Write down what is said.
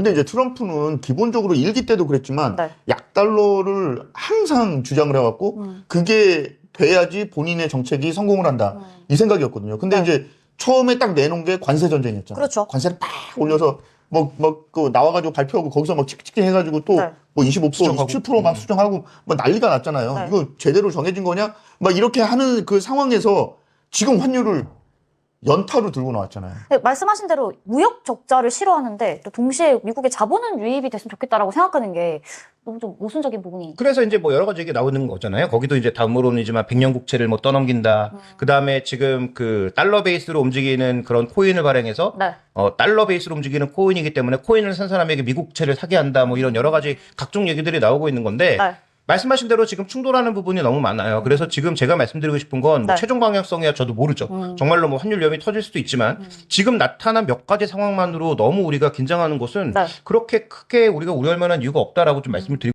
근데 이제 트럼프는 기본적으로 일기 때도 그랬지만 네. 약달러를 항상 주장을 해왔고 음. 그게 돼야지 본인의 정책이 성공을 한다 음. 이 생각이었거든요. 근데 네. 이제 처음에 딱 내놓은 게 관세 전쟁이었잖아요. 그렇죠. 관세를 팍 올려서 뭐뭐그 나와가지고 발표하고 거기서 막 찍찍 해가지고 또 네. 뭐25% 수정하고. 27%막 수정하고 뭐 난리가 났잖아요. 네. 이거 제대로 정해진 거냐? 막 이렇게 하는 그 상황에서 지금 환율을 연타로 들고 나왔잖아요. 네, 말씀하신 대로 무역 적자를 싫어하는데 또 동시에 미국의 자본은 유입이 됐으면 좋겠다라고 생각하는 게 너무 좀 모순적인 부분이 그래서 이제 뭐 여러 가지 얘기 나오는 거잖아요. 거기도 이제 다음으로는이지만 백년 국채를 뭐 떠넘긴다. 그 다음에 지금 그 달러 베이스로 움직이는 그런 코인을 발행해서 네. 어, 달러 베이스로 움직이는 코인이기 때문에 코인을 산 사람에게 미국 국채를 사게 한다. 뭐 이런 여러 가지 각종 얘기들이 나오고 있는 건데 네. 말씀하신 대로 지금 충돌하는 부분이 너무 많아요. 그래서 지금 제가 말씀드리고 싶은 건뭐 네. 최종 방향성이야 저도 모르죠. 음. 정말로 뭐 환율 위험이 터질 수도 있지만 지금 나타난 몇 가지 상황만으로 너무 우리가 긴장하는 것은 네. 그렇게 크게 우리가 우려할 만한 이유가 없다라고 좀 말씀을 드리고